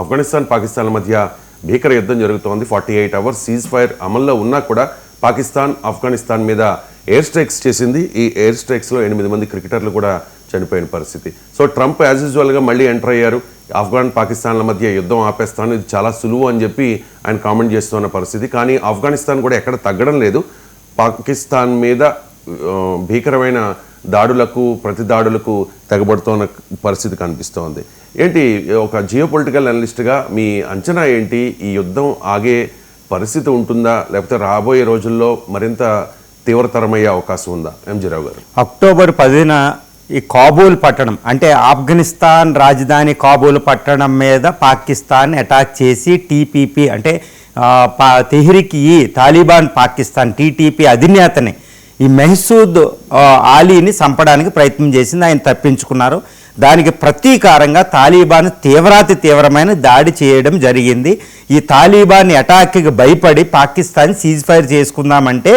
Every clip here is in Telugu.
ఆఫ్ఘనిస్తాన్ పాకిస్తాన్ల మధ్య భీకర యుద్ధం జరుగుతోంది. Forty eight hours ceasefire అమల్లో ఉన్నా కూడా పాకిస్తాన్ ఆఫ్ఘనిస్తాన్ మీద ఎయిర్ స్ట్రైక్స్ చేసింది. ఈ ఎయిర్ స్ట్రైక్స్లో ఎనిమిది మంది క్రికెటర్లు కూడా చనిపోయిన పరిస్థితి. సో ట్రంప్ యాజ్ యూజువల్గా మళ్ళీ ఎంటర్ అయ్యారు. ఆఫ్ఘాన్ పాకిస్తాన్ల మధ్య యుద్ధం ఆపేస్తాను ఇది చాలా సులువు అని చెప్పి ఆయన కామెంట్ చేస్తున్న పరిస్థితి. కానీ ఆఫ్ఘనిస్తాన్ కూడా ఎక్కడ తగ్గడం లేదు. పాకిస్తాన్ మీద భీకరమైన దాడులకు ప్రతి దాడులకు తెగబడుతున్న పరిస్థితి కనిపిస్తోంది. ఏంటి ఒక జియో పొలిటికల్ అనలిస్ట్గా మీ అంచనా ఏంటి? ఈ యుద్ధం ఆగే పరిస్థితి ఉంటుందా? లేకపోతే రాబోయే రోజుల్లో మరింత తీవ్రతరమయ్యే అవకాశం ఉందా? ఎంజీరావు గారు. అక్టోబర్ పదిన ఈ కాబూల్ పట్టణం అంటే ఆఫ్ఘనిస్తాన్ రాజధాని కాబూల్ పట్టణం మీద పాకిస్తాన్ అటాక్ చేసి టీపీపీ అంటే తెహ్రికి పా ఈ తాలిబాన్ పాకిస్తాన్ టీటీపీ అధినేతని ఈ మెహసూద్ ఆలీని చంపడానికి ప్రయత్నం చేసింది ఆయన తప్పించుకున్నారు. దానికి ప్రతీకారంగా తాలిబాన్ తీవ్రాతి తీవ్రమైన దాడి చేయడం జరిగింది. ఈ తాలిబాన్ అటాక్కి భయపడి పాకిస్తాన్ సీజ్ ఫైర్ చేసుకుందామంటే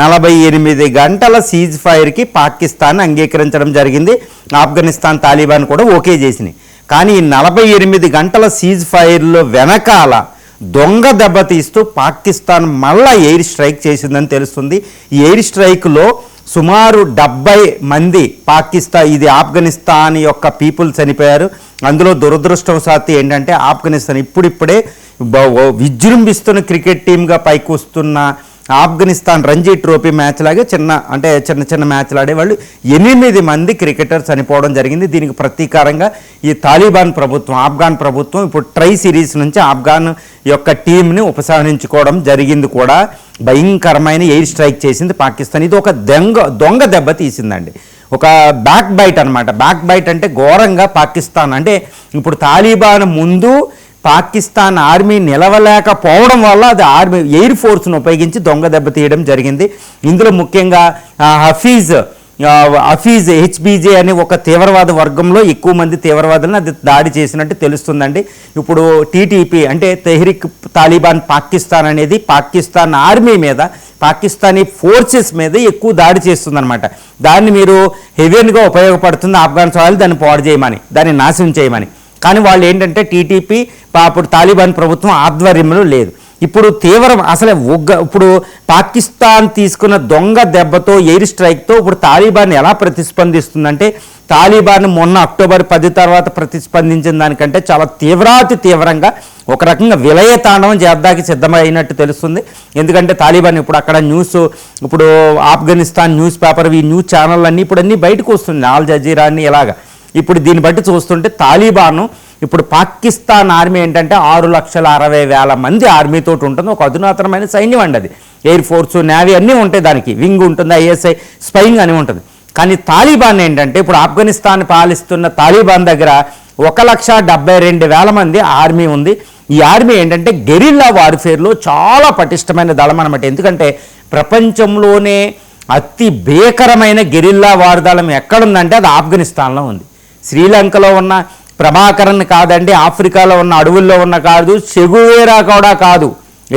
నలభై ఎనిమిది గంటల సీజ్ ఫైర్కి పాకిస్తాన్ అంగీకరించడం జరిగింది. ఆఫ్ఘనిస్తాన్ తాలిబాన్ కూడా ఓకే చేసినాయి కానీ ఈ నలభై ఎనిమిది గంటల సీజ్ ఫైర్లో వెనకాల దొంగ దెబ్బతీస్తూ పాకిస్తాన్ మళ్ళా ఎయిర్ స్ట్రైక్ చేసిందని తెలుస్తుంది. ఈ ఎయిర్ స్ట్రైక్లో సుమారు డెబ్బై మంది పాకిస్తాన్ ఇది ఆఫ్ఘనిస్తాన్ యొక్క పీపుల్ చనిపోయారు. అందులో దురదృష్టవశాత్తు ఏంటంటే ఆఫ్ఘనిస్తాన్ ఇప్పుడిప్పుడే బ- విజృంభిస్తున్న క్రికెట్ టీమ్గా పైకి వస్తున్న ఆఫ్ఘనిస్తాన్ రంజీ ట్రోఫీ మ్యాచ్ లాగే చిన్న అంటే చిన్న చిన్న మ్యాచ్లు ఆడేవాళ్ళు ఎనిమిది మంది క్రికెటర్ చనిపోవడం జరిగింది. దీనికి ప్రతీకారంగా ఈ తాలిబాన్ ప్రభుత్వం ఆఫ్ఘాన్ ప్రభుత్వం ఇప్పుడు ట్రై సిరీస్ నుంచి ఆఫ్ఘాన్ యొక్క టీంని ఉపసంహరించుకోవడం జరిగింది కూడా. భయంకరమైన ఎయిర్ స్ట్రైక్ చేసింది పాకిస్తాన్. ఇది ఒక దొంగ దొంగ దెబ్బ తీసిందండి. ఒక బ్యాక్ బైట్ అన్నమాట. బ్యాక్ బైట్ అంటే ఘోరంగా పాకిస్తాన్. అంటే ఇప్పుడు తాలిబాన్ ముందు పాకిస్తాన్ ఆర్మీ నిలవలేకపోవడం వల్ల అది ఆర్మీ ఎయిర్ ఫోర్స్ను ఉపయోగించి దొంగ దెబ్బ తీయడం జరిగింది. ఇందులో ముఖ్యంగా హఫీజ్ హఫీజ్ హెచ్బీజే అనే ఒక తీవ్రవాద వర్గంలో ఎక్కువ మంది తీవ్రవాదులను అది దాడి చేసినట్టు తెలుస్తుందండి. ఇప్పుడు టీటీపీ అంటే తెహ్రిక్ తాలిబాన్ పాకిస్తాన్ అనేది పాకిస్తాన్ ఆర్మీ మీద పాకిస్తానీ ఫోర్సెస్ మీద ఎక్కువ దాడి చేస్తుందన్నమాట. దాన్ని మీరు హెవెన్గా ఉపయోగపడుతుంది ఆఫ్ఘన్ సవాళ్ళు దాన్ని పాడు చేయమని దాన్ని నాశనం చేయమని. కానీ వాళ్ళు ఏంటంటే టీటీపీ అప్పుడు తాలిబాన్ ప్రభుత్వం ఆధ్వర్యంలో లేదు. ఇప్పుడు తీవ్రం అసలే ఉగ్గ ఇప్పుడు పాకిస్తాన్ తీసుకున్న దొంగ దెబ్బతో ఎయిర్ స్ట్రైక్తో ఇప్పుడు తాలిబాన్ ఎలా ప్రతిస్పందిస్తుందంటే తాలిబాన్ మొన్న అక్టోబర్ పది తర్వాత ప్రతిస్పందించిన దానికంటే చాలా తీవ్రాతి తీవ్రంగా ఒక రకంగా విలయ తాండవం చేద్దాకి సిద్ధమైనట్టు తెలుస్తుంది. ఎందుకంటే తాలిబాన్ ఇప్పుడు అక్కడ న్యూస్ ఇప్పుడు ఆఫ్ఘనిస్తాన్ న్యూస్ పేపర్ ఈ న్యూస్ ఛానల్ అన్నీ ఇప్పుడు అన్నీ బయటకు వస్తుంది ఆల్ జజీరాన్ని ఇలాగా. ఇప్పుడు దీన్ని బట్టి చూస్తుంటే తాలిబాను ఇప్పుడు పాకిస్తాన్ ఆర్మీ ఏంటంటే ఆరు లక్షల అరవై వేల మంది ఆర్మీతో ఉంటుంది. ఒక అధునాతనమైన సైన్యం అండి అది. ఎయిర్ ఫోర్స్ నేవీ అన్నీ ఉంటాయి దానికి. వింగ్ ఉంటుంది ఐఎస్ఐ స్పైయింగ్ అని ఉంటుంది. కానీ తాలిబాన్ ఏంటంటే ఇప్పుడు ఆఫ్ఘనిస్తాన్ పాలిస్తున్న తాలిబాన్ దగ్గర ఒక లక్ష డెబ్బై రెండు వేల మంది ఆర్మీ ఉంది. ఈ ఆర్మీ ఏంటంటే గెరిల్లా వార్ఫేర్లో చాలా పటిష్టమైన దళం అనమాట ఎందుకంటే ప్రపంచంలోనే అతి భీకరమైన గెరిల్లా వార్దళం ఎక్కడుందంటే అది ఆఫ్ఘనిస్తాన్లో ఉంది. శ్రీలంకలో ఉన్న ప్రభాకరన్ కాదండి ఆఫ్రికాలో ఉన్న అడవుల్లో ఉన్న కాదు చెగువేరా కూడా కాదు.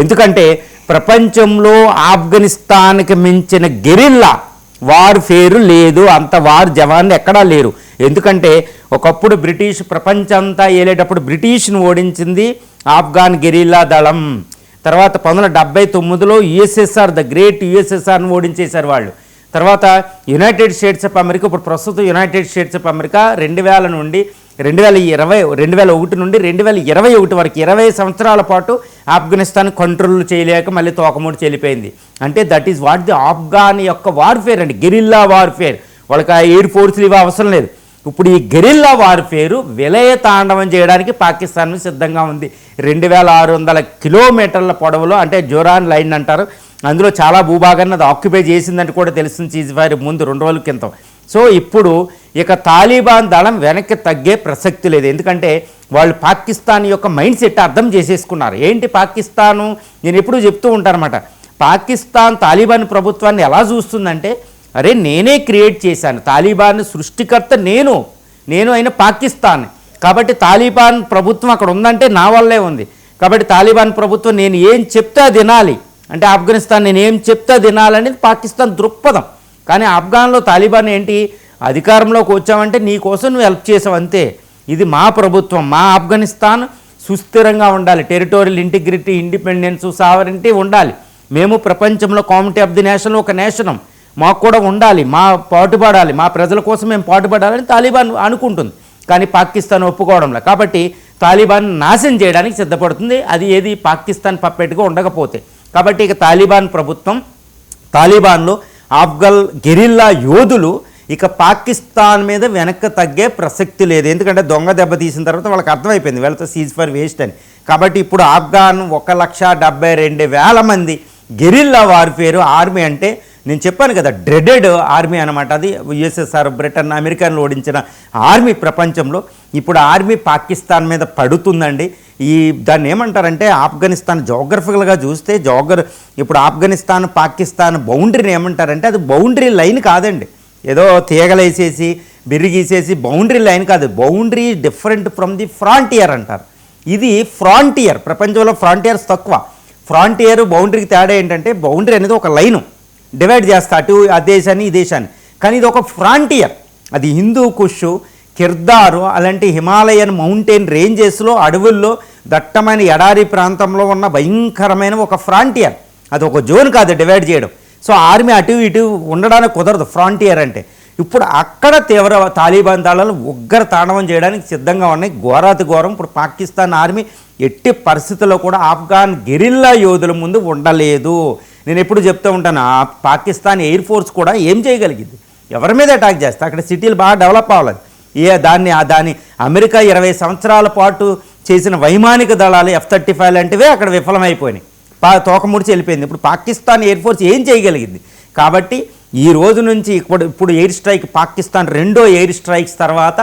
ఎందుకంటే ప్రపంచంలో ఆఫ్ఘనిస్తాన్కి మించిన గెరిల్లా వార్ పేరు లేదు అంత వార్ జవాన్లు ఎక్కడా లేరు. ఎందుకంటే ఒకప్పుడు బ్రిటిష్ ప్రపంచంతా ఏలేటప్పుడు బ్రిటిష్ను ఓడించింది ఆఫ్ఘాన్ గెరిల్లా దళం. తర్వాత పంతొమ్మిది వందల డెబ్బై తొమ్మిదిలో యుఎస్ఎస్ఆర్ ద గ్రేట్ యుఎస్ఎస్ఆర్ను ఓడించేశారు వాళ్ళు. తర్వాత యునైటెడ్ స్టేట్స్ ఆఫ్ అమెరికా ఇప్పుడు ప్రస్తుతం యునైటెడ్ స్టేట్స్ ఆఫ్ అమెరికా రెండు వేల నుండి రెండు వేల ఇరవై రెండు వేల ఒకటి నుండి రెండు వేల ఇరవై ఒకటి వరకు ఇరవై సంవత్సరాల పాటు ఆఫ్ఘనిస్తాన్ కంట్రోల్ చేయలేక మళ్ళీ తోకముడి చెల్లిపోయింది. అంటే that is what the Afghan యొక్క వార్ఫేర్ అండి. గెరిల్లా వార్ఫేర్ వాళ్ళకి ఆ ఎయిర్ ఫోర్స్లు ఇవి అవసరం లేదు. ఇప్పుడు ఈ గెరిల్లా వార్ఫేరు విలయ తాండవం చేయడానికి పాకిస్తాన్ సిద్ధంగా ఉంది. రెండు వేల ఆరు వందల కిలోమీటర్ల పొడవులో అంటే జోరాన్ లైన్ అంటారు అందులో చాలా భూభాగాన్ని అది ఆక్యుపై చేసిందంటే కూడా తెలుస్తుంది చీజ్ ఫైర్ ముందు రెండు రోజుల క్రితం. సో ఇప్పుడు ఇక తాలిబాన్ దళం వెనక్కి తగ్గే ప్రసక్తి లేదు. ఎందుకంటే వాళ్ళు పాకిస్తాన్ యొక్క మైండ్ సెట్ అర్థం చేసేసుకున్నారు. ఏంటి పాకిస్తాను? నేను ఎప్పుడూ చెప్తూ ఉంటానమాట పాకిస్తాన్ తాలిబాన్ ప్రభుత్వాన్ని ఎలా చూస్తుందంటే అరే నేనే క్రియేట్ చేశాను. తాలిబాన్ సృష్టికర్త నేను. నేను అయిన పాకిస్తాన్. కాబట్టి తాలిబాన్ ప్రభుత్వం అక్కడ ఉందంటే నా వల్లే ఉంది. కాబట్టి తాలిబాన్ ప్రభుత్వం నేను ఏం చెప్తే అది వినాలి. అంటే ఆఫ్ఘనిస్తాన్ నేను ఏం చెప్తే తినాలనేది పాకిస్తాన్ దృక్పథం. కానీ ఆఫ్ఘాన్లో తాలిబాన్ ఏంటి? అధికారంలోకి వచ్చామంటే నీ కోసం నువ్వు హెల్ప్ చేసావు అంతే. ఇది మా ప్రభుత్వం మా ఆఫ్ఘనిస్తాన్ సుస్థిరంగా ఉండాలి. టెరిటోరియల్ ఇంటిగ్రిటీ ఇండిపెండెన్స్ సావరింటీ ఉండాలి. మేము ప్రపంచంలో కామిటీ ఆఫ్ ది నేషన్ ఒక నేషనం. మాకు కూడా ఉండాలి. మా పాటుపడాలి. మా ప్రజల కోసం మేము పాటుపడాలని తాలిబాన్ అనుకుంటుంది. కానీ పాకిస్తాన్ ఒప్పుకోవడంలో కాబట్టి తాలిబాన్ నాశనం చేయడానికి సిద్ధపడుతుంది. అది ఏది? పాకిస్తాన్ పప్పెట్గా ఉండకపోతే. కాబట్టి ఇక తాలిబాన్ ప్రభుత్వం తాలిబాన్లో ఆఫ్ఘల్ గెరిల్లా యోధులు ఇక పాకిస్తాన్ మీద వెనక్కి తగ్గే ప్రసక్తి లేదు. ఎందుకంటే దొంగ దెబ్బ తీసిన తర్వాత వాళ్ళకి అర్థమైపోయింది వీళ్ళతో సీజ్ ఫర్ వేస్ట్ అని. కాబట్టి ఇప్పుడు ఆఫ్ఘాన్ ఒక లక్ష డెబ్బై రెండు వేల మంది గెరిల్లా వార్ఫేరు ఆర్మీ అంటే నేను చెప్పాను కదా డ్రెడెడ్ ఆర్మీ అనమాట అది యుఎస్ఎస్ఆర్ బ్రిటన్ అమెరికాను ఓడించిన ఆర్మీ ప్రపంచంలో. ఇప్పుడు ఆర్మీ పాకిస్తాన్ మీద పడుతుందండి. ఈ దాన్ని ఏమంటారంటే ఆఫ్ఘనిస్తాన్ జోగ్రఫికల్గా చూస్తే జోగ్ర ఇప్పుడు ఆఫ్ఘనిస్తాన్ పాకిస్తాన్ బౌండరీని ఏమంటారంటే అది బౌండరీ లైన్ కాదండి. ఏదో తీగలేసేసి బిరిగీసేసి బౌండరీ లైన్ కాదు. Boundary different from the frontier అంటారు. ఇది ఫ్రాంటియర్ ప్రపంచంలో ఫ్రాంటియర్స్ తక్కువ. ఫ్రాంటియర్ బౌండరీకి తేడా ఏంటంటే బౌండరీ అనేది ఒక లైను డివైడ్ చేస్తా అటు ఆ దేశాన్ని ఈ దేశాన్ని. కానీ ఇది ఒక ఫ్రాంటియర్ అది హిందూ కుష్ కిర్దారు అలాంటి హిమాలయన్ మౌంటైన్ రేంజెస్లో అడవుల్లో దట్టమైన ఎడారి ప్రాంతంలో ఉన్న భయంకరమైన ఒక ఫ్రాంటియర్. అది ఒక జోన్ కాదు డివైడ్ చేయడం. సో ఆర్మీ అటు ఇటు ఉండడానికి కుదరదు ఫ్రాంటియర్ అంటే. ఇప్పుడు అక్కడ తీవ్ర తాలిబాన్ దళాలు ఉగ్ర తాండవం చేయడానికి సిద్ధంగా ఉన్నాయి. ఘోరాతి ఘోరం. ఇప్పుడు పాకిస్తాన్ ఆర్మీ ఎట్టి పరిస్థితుల్లో కూడా ఆఫ్ఘాన్ గెరిల్లా యోధుల ముందు ఉండలేదు. నేను ఎప్పుడు చెప్తూ ఉంటాను ఆ పాకిస్తాన్ ఎయిర్ ఫోర్స్ కూడా ఏం చేయగలిగింది? ఎవరి మీద అటాక్ చేస్తే? అక్కడ సిటీలు బాగా డెవలప్ అవ్వాలి. ఏ దాన్ని ఆ దాన్ని అమెరికా ఇరవై సంవత్సరాల పాటు చేసిన వైమానిక దళాలు ఎఫ్ థర్టీ ఫైవ్ లాంటివే అక్కడ విఫలమైపోయినాయి. పా తోక ముడిచి వెళ్ళిపోయింది. ఇప్పుడు పాకిస్తాన్ ఎయిర్ ఫోర్స్ ఏం చేయగలిగింది? కాబట్టి ఈ రోజు నుంచి ఇప్పుడు ఇప్పుడు ఎయిర్ స్ట్రైక్ పాకిస్తాన్ రెండో ఎయిర్ స్ట్రైక్స్ తర్వాత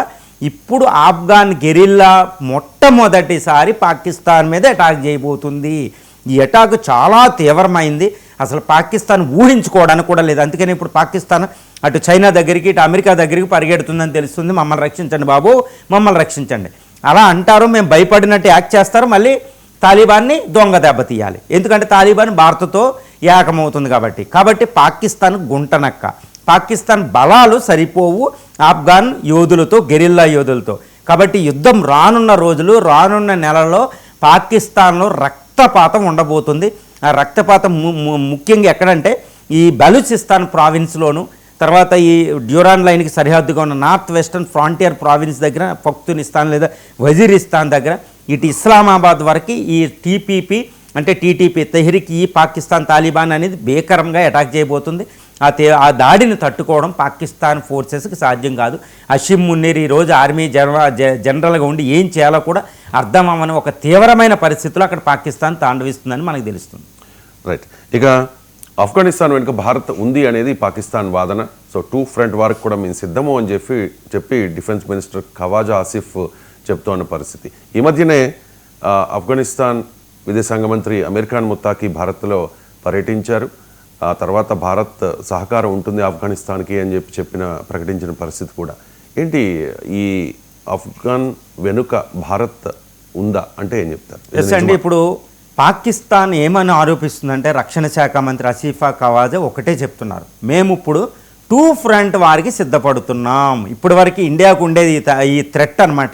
ఇప్పుడు ఆఫ్ఘాన్ గెరిల్లా మొట్టమొదటిసారి పాకిస్తాన్ మీద అటాక్ చేయబోతుంది. ఈ అటాక్ చాలా తీవ్రమైంది. అసలు పాకిస్తాన్ ఊహించుకోవడానికి కూడా లేదు. అందుకని ఇప్పుడు పాకిస్తాన్ అటు చైనా దగ్గరికి ఇటు అమెరికా దగ్గరికి పరిగెడుతుందని తెలుస్తుంది. మమ్మల్ని రక్షించండి బాబు మమ్మల్ని రక్షించండి. అలా అంటారు మేము భయపడినట్టు యాక్ట్ చేస్తారు మళ్ళీ తాలిబాన్ని దొంగ దెబ్బతీయాలి ఎందుకంటే తాలిబాన్ భారత్తో ఏకమవుతుంది కాబట్టి. కాబట్టి పాకిస్తాన్ గుంటనక్క. పాకిస్తాన్ బలాలు సరిపోవు ఆఫ్ఘాన్ యోధులతో గెరిల్లా యోధులతో. కాబట్టి యుద్ధం రానున్న రోజులు రానున్న నెలలో పాకిస్తాన్లో రక్తపాతం ఉండబోతుంది. ఆ రక్తపాతం ముఖ్యంగా ఎక్కడంటే ఈ బలూచిస్తాన్ ప్రావిన్స్లోను తర్వాత ఈ డ్యూరాన్ లైన్కి సరిహద్దుగా ఉన్న నార్త్ వెస్టర్న్ ఫ్రాంటియర్ ప్రావిన్స్ దగ్గర పక్తునిస్తాన్ లేదా వజీరిస్తాన్ దగ్గర ఇటు ఇస్లామాబాద్ వరకు ఈ టీపీపీ అంటే టీటీపీ తెహ్రిక్ ఈ పాకిస్తాన్ తాలిబాన్ అనేది భీకరంగా అటాక్ చేయబోతుంది. ఆ తే ఆ దాడిని తట్టుకోవడం పాకిస్తాన్ ఫోర్సెస్కి సాధ్యం కాదు. అషిమ్ మున్నీర్ ఈరోజు రోజు ఆర్మీ జనరల్ జ- జనరల్గా ఉండి ఏం చేయాలో కూడా అర్థం అవ్వని ఒక తీవ్రమైన పరిస్థితిలో అక్కడ పాకిస్తాన్ తాండవిస్తుందని మనకు తెలుస్తుంది. రైట్. ఇక ఆఫ్ఘనిస్తాన్ వెనుక భారత్ ఉంది అనేది పాకిస్తాన్ వాదన. సో టూ ఫ్రంట్ వారికి కూడా మేము సిద్ధము అని చెప్పి చెప్పి డిఫెన్స్ మినిస్టర్ ఖవాజా ఆసిఫ్ చెప్తోన్న పరిస్థితి. ఈ మధ్యనే ఆఫ్ఘనిస్తాన్ విదేశాంగ మంత్రి అమీర్ ఖాన్ ముత్తాకి భారత్లో పర్యటించారు. ఆ తర్వాత భారత్ సహకారం ఉంటుంది ఆఫ్ఘనిస్తాన్కి అని చెప్పి చెప్పిన ప్రకటించిన పరిస్థితి కూడా. ఏంటి ఈ ఆఫ్ఘన్ వెనుక భారత్ ఉందా? అంటే ఏం చెప్తారు? ఎస్ అండి ఇప్పుడు పాకిస్తాన్ ఏమని ఆరోపిస్తుందంటే రక్షణ శాఖ మంత్రి అసీఫా కవాజే ఒకటే చెప్తున్నారు. మేము ఇప్పుడు టూ ఫ్రంట్ వారికి సిద్ధపడుతున్నాం. ఇప్పటి వరకు ఇండియాకు ఉండేది ఈ త- ఈ థ్రెట్ అనమాట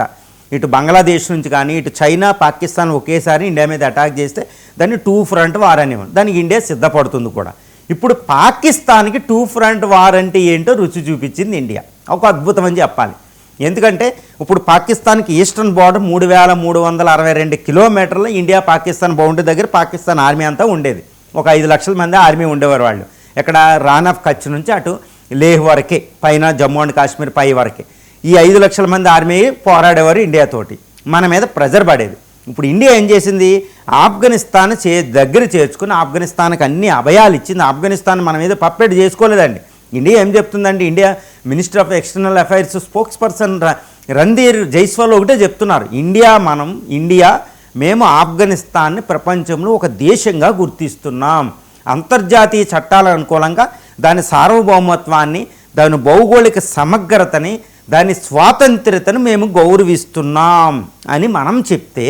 ఇటు బంగ్లాదేశ్ నుంచి కానీ ఇటు చైనా పాకిస్తాన్ ఒకేసారి ఇండియా మీద అటాక్ చేస్తే దాన్ని టూ ఫ్రంట్ వార్ అనేవారు దానికి ఇండియా సిద్ధపడుతుంది కూడా. ఇప్పుడు పాకిస్తాన్కి టూ ఫ్రంట్ వార్ అంటే ఏంటో రుచి చూపించింది ఇండియా. ఒక అద్భుతం అని చెప్పాలి. ఎందుకంటే ఇప్పుడు పాకిస్తాన్కి ఈస్టర్న్ బార్డర్ మూడు వేల మూడు వందల అరవై రెండు కిలోమీటర్ల ఇండియా పాకిస్తాన్ బౌండరీ దగ్గర పాకిస్తాన్ ఆర్మీ అంతా ఉండేది. ఒక ఐదు లక్షల మంది ఆర్మీ ఉండేవారు వాళ్ళు. ఇక్కడ రాన్ ఆఫ్ కచ్ నుంచి అటు లేహ్ వరకే పైన జమ్మూ అండ్ కాశ్మీర్ పై వరకే. ఈ ఐదు లక్షల మంది ఆర్మీ పోరాడేవారు ఇండియాతోటి మన మీద ప్రెజర్ పడేది. ఇప్పుడు ఇండియా ఏం చేసింది? ఆఫ్ఘనిస్తాన్ చే దగ్గర చేర్చుకుని ఆఫ్ఘనిస్తాన్కి అన్ని అభయాలు ఇచ్చింది. ఆఫ్ఘనిస్తాన్ మన మీద పప్పెట్ చేసుకోలేదండి. ఇండియా ఏం చెప్తుందండి India minister of external affairs spokesperson Randhir Jaiswal ఒకటే చెప్తున్నారు. ఇండియా మనం ఇండియా మేము ఆఫ్ఘనిస్తాన్ని ప్రపంచంలో ఒక దేశంగా గుర్తిస్తున్నాం. అంతర్జాతీయ చట్టాల అనుకూలంగా దాని సార్వభౌమత్వాన్ని దాని భౌగోళిక సమగ్రతని దాని స్వాతంత్ర్యతను మేము గౌరవిస్తున్నాం అని మనం చెప్తే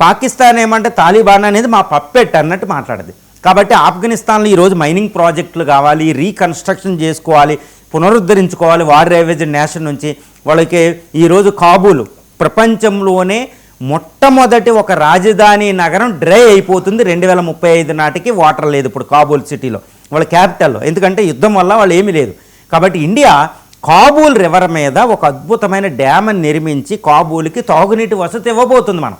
పాకిస్తాన్ ఏమంటే తాలిబాన్ అనేది మా పప్పెట్ అన్నట్టు మాట్లాడదు. కాబట్టి ఆఫ్ఘనిస్తాన్లో ఈరోజు మైనింగ్ ప్రాజెక్టులు కావాలి రీకన్స్ట్రక్షన్ చేసుకోవాలి పునరుద్ధరించుకోవాలి వార్ రేవేజ్ నేషన్ నుంచి. వాళ్ళకి ఈరోజు కాబూల్ ప్రపంచంలోనే మొట్టమొదటి ఒక రాజధాని నగరం డ్రై అయిపోతుంది రెండు వేల ముప్పై ఐదు నాటికి వాటర్ లేదు ఇప్పుడు కాబూల్ సిటీలో వాళ్ళ క్యాపిటల్లో. ఎందుకంటే యుద్ధం వల్ల వాళ్ళు ఏమీ లేదు. కాబట్టి ఇండియా కాబూల్ రివర్ మీద ఒక అద్భుతమైన డ్యామ్ని నిర్మించి కాబూల్కి తాగునీటి వసతి ఇవ్వబోతుంది మనం.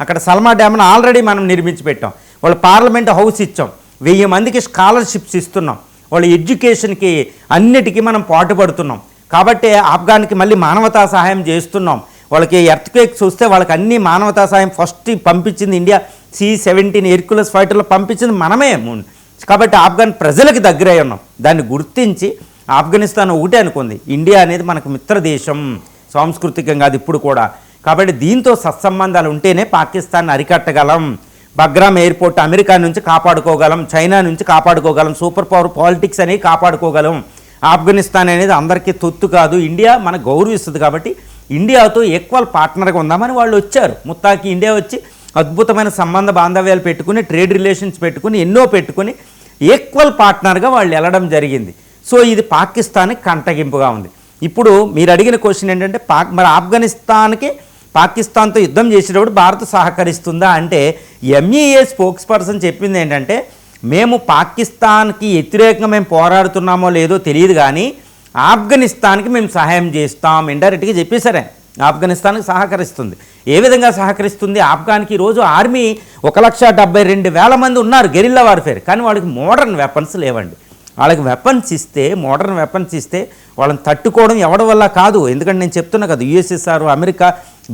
అక్కడ సల్మా డ్యామ్ను ఆల్రెడీ మనం నిర్మించి పెట్టాం. వాళ్ళ పార్లమెంట్ హౌస్ ఇచ్చాం. వెయ్యి మందికి స్కాలర్షిప్స్ ఇస్తున్నాం. వాళ్ళ ఎడ్యుకేషన్కి అన్నిటికీ మనం పాటుపడుతున్నాం. కాబట్టి ఆఫ్ఘాన్కి మళ్ళీ మానవతా సహాయం చేస్తున్నాం. వాళ్ళకి ఎర్త్క్వేక్స్ వస్తే వాళ్ళకి అన్ని మానవతా సహాయం ఫస్ట్ పంపించింది ఇండియా. సి సెవెంటీన్ ఎర్కులస్ ఫైటర్లో పంపించింది మనమే. కాబట్టి ఆఫ్ఘాన్ ప్రజలకు దగ్గరై ఉన్నాం. దాన్ని గుర్తించి ఆఫ్ఘనిస్తాన్ ఒకటే అనుకుంది. ఇండియా అనేది మనకు మిత్ర దేశం సాంస్కృతికంగా అది ఇప్పుడు కూడా. కాబట్టి దీంతో సత్సంబంధాలు ఉంటేనే పాకిస్తాన్ అరికట్టగలం. బగ్రామ్ ఎయిర్పోర్ట్ అమెరికా నుంచి కాపాడుకోగలం చైనా నుంచి కాపాడుకోగలం సూపర్ పవర్ పాలిటిక్స్ అనేవి కాపాడుకోగలం. ఆఫ్ఘనిస్తాన్ అనేది అందరికీ తొత్తు కాదు. ఇండియా మనకు గౌరవిస్తుంది కాబట్టి ఇండియాతో ఈక్వల్ పార్ట్నర్గా ఉందామని వాళ్ళు వచ్చారు. ముత్తాకి ఇండియా వచ్చి అద్భుతమైన సంబంధ బాంధవ్యాలు పెట్టుకుని ట్రేడ్ రిలేషన్స్ పెట్టుకుని ఎన్నో పెట్టుకుని ఈక్వల్ పార్ట్నర్గా వాళ్ళు వెళ్ళడం జరిగింది. సో ఇది పాకిస్తాన్కి కంటగింపుగా ఉంది. ఇప్పుడు మీరు అడిగిన క్వశ్చన్ ఏంటంటే పాక్ మరి ఆఫ్ఘనిస్తాన్కి పాకిస్తాన్తో యుద్ధం చేసేటప్పుడు భారత్ సహకరిస్తుందా అంటే ఎంఈఏ స్పోక్స్ పర్సన్ చెప్పింది ఏంటంటే మేము పాకిస్తాన్కి వ్యతిరేకంగా మేము పోరాడుతున్నామో లేదో తెలియదు కానీ ఆఫ్ఘనిస్తాన్కి మేము సహాయం చేస్తాం ఇండైరెక్ట్గా చెప్పేశారే ఆఫ్ఘనిస్తాన్కి సహకరిస్తుంది. ఏ విధంగా సహకరిస్తుంది? ఆఫ్ఘాన్కి ఈరోజు ఆర్మీ ఒక లక్ష డెబ్బై రెండు వేల మంది ఉన్నారు గెరిల్లా వార్ఫేర్ కానీ వాళ్ళకి మోడర్న్ వెపన్స్ లేవండి. వాళ్ళకి వెపన్స్ ఇస్తే మోడర్న్ వెపన్స్ ఇస్తే వాళ్ళని తట్టుకోవడం ఎవడి వల్ల కాదు. ఎందుకంటే నేను చెప్తున్నా కదా యుఎస్ఎస్ఆర్ అమెరికా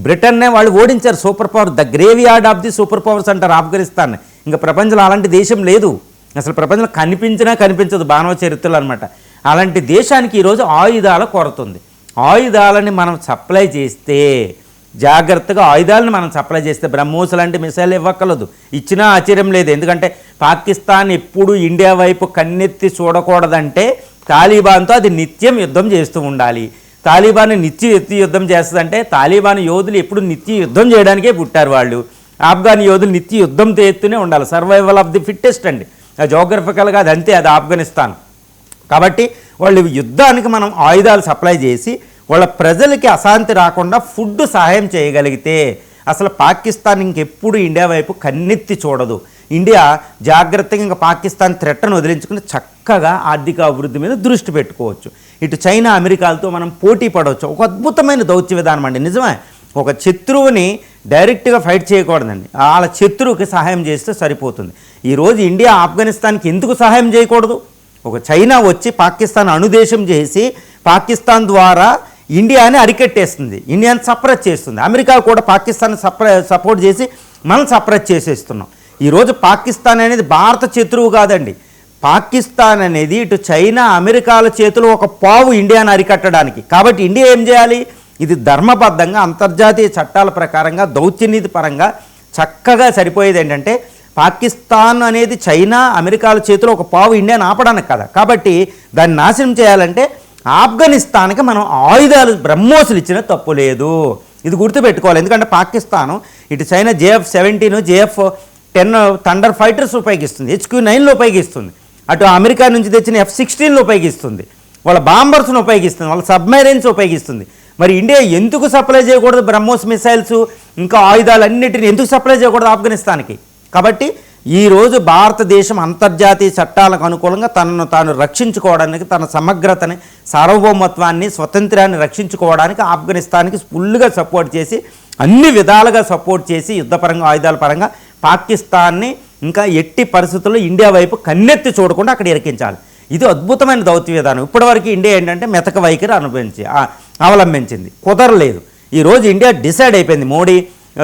బ్రిటన్నే వాళ్ళు ఓడించారు. Super power the graveyard of the super powers అంటారు ఆఫ్ఘనిస్తాన్ ఇంకా ప్రపంచంలో అలాంటి దేశం లేదు. అసలు ప్రపంచంలో కనిపించినా కనిపించదు మానవ చరిత్రలు అనమాట అలాంటి దేశానికి ఈరోజు ఆయుధాల కొరత ఉంది. ఆయుధాలని మనం సప్లై చేస్తే జాగ్రత్తగా ఆయుధాలను మనం సప్లై చేస్తే బ్రహ్మోస్ లాంటి మిసైల్ ఇవ్వక్కలదు ఇచ్చినా ఆశ్చర్యం లేదు. ఎందుకంటే పాకిస్తాన్ ఎప్పుడు ఇండియా వైపు కన్నెత్తి చూడకూడదంటే తాలిబాన్తో అది నిత్యం యుద్ధం చేస్తూ ఉండాలి. తాలిబాన్ నిత్యం ఎత్తి యుద్ధం చేస్తుందంటే తాలిబాన్ యోధులు ఎప్పుడు నిత్య యుద్ధం చేయడానికే పుట్టారు వాళ్ళు. ఆఫ్ఘాన్ యోధులు నిత్య యుద్ధం ఎత్తునే ఉండాలి. సర్వైవల్ ఆఫ్ ది ఫిట్టెస్ట్ అండి. జోగ్రఫికల్గా అది అంతే అది ఆఫ్ఘనిస్తాన్. కాబట్టి వాళ్ళు యుద్ధానికి మనం ఆయుధాలు సప్లై చేసి వాళ్ళ ప్రజలకి అశాంతి రాకుండా ఫుడ్ సహాయం చేయగలిగితే అసలు పాకిస్తాన్ ఇంకెప్పుడు ఇండియా వైపు కన్నెత్తి చూడదు. ఇండియా జాగ్రత్తగా ఇంకా పాకిస్తాన్ థ్రెట్ను వదిలించుకుని చక్కగా ఆర్థిక అభివృద్ధి మీద దృష్టి పెట్టుకోవచ్చు. ఇటు చైనా అమెరికాలతో మనం పోటీ పడవచ్చు. ఒక అద్భుతమైన దౌత్య విధానం అండి. నిజమే ఒక శత్రువుని డైరెక్ట్గా ఫైట్ చేయకూడదండి. వాళ్ళ శత్రువుకి సహాయం చేస్తే సరిపోతుంది. ఈరోజు ఇండియా ఆఫ్ఘనిస్తాన్కి ఎందుకు సహాయం చేయకూడదు? ఒక చైనా వచ్చి పాకిస్తాన్ అణుదేశం చేసి పాకిస్తాన్ ద్వారా ఇండియాని అరికట్టేస్తుంది. ఇండియాని సపరేట్ చేస్తుంది. అమెరికా కూడా పాకిస్తాన్ సపరే సపోర్ట్ చేసి మనం సపరేట్ చేసేస్తున్నాం. ఈరోజు పాకిస్తాన్ అనేది భారత శత్రువు కాదండి. పాకిస్తాన్ అనేది ఇటు చైనా అమెరికాల చేతిలో ఒక పావు ఇండియాను అరికట్టడానికి. కాబట్టి ఇండియా ఏం చేయాలి? ఇది ధర్మబద్ధంగా అంతర్జాతీయ చట్టాల ప్రకారంగా దౌత్యనీతి పరంగా చక్కగా సరిపోయేది ఏంటంటే పాకిస్తాన్ అనేది చైనా అమెరికాల చేతిలో ఒక పావు ఇండియాను ఆపడానికి కదా. కాబట్టి దాన్ని నాశనం చేయాలంటే ఆఫ్ఘనిస్తాన్కి మనం ఆయుధాలు బ్రహ్మోసులు ఇచ్చిన తప్పు లేదు. ఇది గుర్తుపెట్టుకోవాలి. ఎందుకంటే పాకిస్తాను ఇటు China JF seventeen JF ten thunder fighters ఉపయోగిస్తుంది. హెచ్క్యూ నైన్లో ఉపయోగిస్తుంది. అటు అమెరికా నుంచి తెచ్చిన ఎఫ్ సిక్స్టీన్లో ఉపయోగిస్తుంది. వాళ్ళ బాంబర్స్ను ఉపయోగిస్తుంది. వాళ్ళ సబ్మెరైన్స్ ఉపయోగిస్తుంది. మరి ఇండియా ఎందుకు సప్లై చేయకూడదు? బ్రహ్మోస్ మిసైల్స్ ఇంకా ఆయుధాలన్నిటిని ఎందుకు సప్లై చేయకూడదు ఆఫ్ఘనిస్తాన్కి? కాబట్టి ఈరోజు భారతదేశం అంతర్జాతీయ చట్టాలకు అనుకూలంగా తనను తాను రక్షించుకోవడానికి తన సమగ్రతని సార్వభౌమత్వాన్ని స్వతంత్రాన్ని రక్షించుకోవడానికి ఆఫ్ఘనిస్తాన్కి ఫుల్గా సపోర్ట్ చేసి అన్ని విధాలుగా సపోర్ట్ చేసి యుద్ధపరంగా ఆయుధాల పరంగా పాకిస్తాన్ని ఇంకా ఎట్టి పరిస్థితుల్లో ఇండియా వైపు కన్నెత్తి చూడకుండా అక్కడ ఇరికించాలి. ఇది అద్భుతమైన దౌత్య విధానం. ఇప్పటివరకు ఇండియా ఏంటంటే మెతక వైఖరి అనుభవించి అవలంబించింది. కుదరలేదు. ఈరోజు ఇండియా డిసైడ్ అయిపోయింది. మోడీ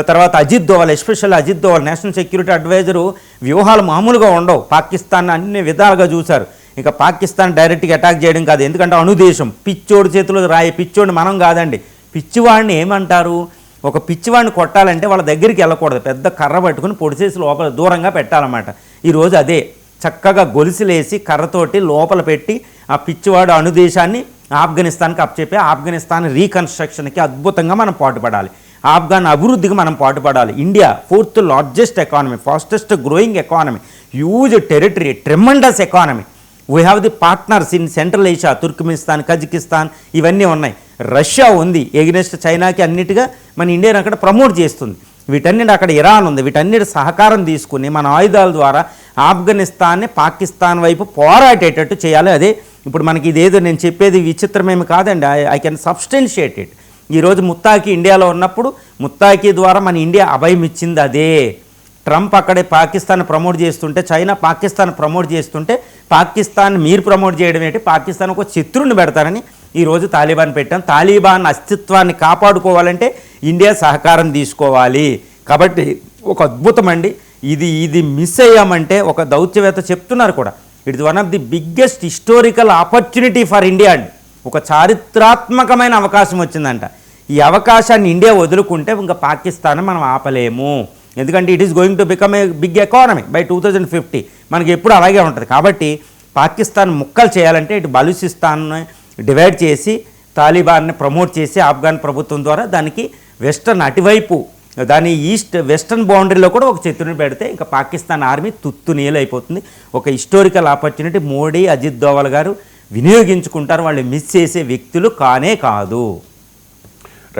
తర్వాత Ajit Doval special Ajit Doval national security adviser వ్యూహాలు మామూలుగా ఉండవు. పాకిస్తాన్ అన్ని విధాలుగా చూశారు. ఇంకా పాకిస్తాన్ డైరెక్ట్గా అటాక్ చేయడం కాదు. ఎందుకంటే అనుదేశం పిచ్చోడి చేతిలో రాయి పిచ్చోడిని మనం కాదండి. పిచ్చివాడిని ఏమంటారు? ఒక పిచ్చివాడిని కొట్టాలంటే వాళ్ళ దగ్గరికి వెళ్ళకూడదు. పెద్ద కర్ర పట్టుకుని పొడిసేసి లోపల దూరంగా పెట్టాలన్నమాట. ఈరోజు అదే. చక్కగా గొలుసులేసి కర్రతోటి లోపల పెట్టి ఆ పిచ్చివాడు అనుదేశాన్ని ఆఫ్ఘనిస్తాన్కి అప్పచెప్పి ఆఫ్ఘనిస్తాన్ రీకన్స్ట్రక్షన్కి అద్భుతంగా మనం పాటుపడాలి. ఆఫ్ఘాన్ అభివృద్ధికి మనం పాటుపడాలి. India fourth largest economy fastest growing economy huge territory tremendous economy. We have the partners in Central Asia Turkmenistan Kazakhstan ఇవన్నీ ఉన్నాయి. రష్యా ఉంది ఎగ్నెస్ట్ చైనాకి అన్నిటిగా మన ఇండియాని అక్కడ ప్రమోట్ చేస్తుంది. వీటన్నిటి అక్కడ ఇరాన్ ఉంది వీటన్నిటి సహకారం తీసుకుని మన ఆయుధాల ద్వారా ఆఫ్ఘనిస్తాన్ని పాకిస్తాన్ వైపు పోరాటేటట్టు చేయాలి. అదే ఇప్పుడు మనకి ఇదేదో నేను చెప్పేది విచిత్రమేమి కాదండి. I I can substantiate it ఈరోజు ముత్తాకి ఇండియాలో ఉన్నప్పుడు ముత్తాకి ద్వారా మన ఇండియా అభయం ఇచ్చింది అదే. ట్రంప్ అక్కడే పాకిస్తాన్ ప్రమోట్ చేస్తుంటే చైనా పాకిస్తాన్ ప్రమోట్ చేస్తుంటే పాకిస్తాన్ మీరు ప్రమోట్ చేయడం ఏంటి? పాకిస్తాన్ ఒక శత్రువుని పెడతారని ఈరోజు తాలిబాన్ పెట్టాం. తాలిబాన్ అస్తిత్వాన్ని కాపాడుకోవాలంటే ఇండియా సహకారం తీసుకోవాలి. కాబట్టి ఒక అద్భుతం అండి. ఇది ఇది మిస్ అయ్యామంటే ఒక దౌత్యవేత్త చెప్తున్నారు కూడా. It one of the biggest historical opportunity for India అండి. ఒక చారిత్రాత్మకమైన అవకాశం వచ్చిందంట. ఈ అవకాశాన్ని ఇండియా వదులుకుంటే ఇంకా పాకిస్తాన్ మనం ఆపలేము. ఎందుకంటే it is going to become a big economy by two thousand fifty మనకి ఎప్పుడు అలాగే ఉంటుంది. కాబట్టి పాకిస్తాన్ ముక్కలు చేయాలంటే ఇటు బలూచిస్తాన్ని డివైడ్ చేసి తాలిబాన్ని ప్రమోట్ చేసి ఆఫ్ఘన్ ప్రభుత్వం ద్వారా దానికి వెస్టర్న్ అటువైపు దాని ఈస్ట్ వెస్టర్న్ బౌండరీలో కూడా ఒక శత్రుని పెడితే ఇంకా పాకిస్తాన్ ఆర్మీ తుత్తు నీలైపోతుంది ఒక హిస్టారికల్ ఆపర్చునిటీ మోడీ అజిత్ దోవల్ గారు వినియోగించుకుంటారు. వాళ్ళు మిస్ చేసే వ్యక్తులు కానే కాదు.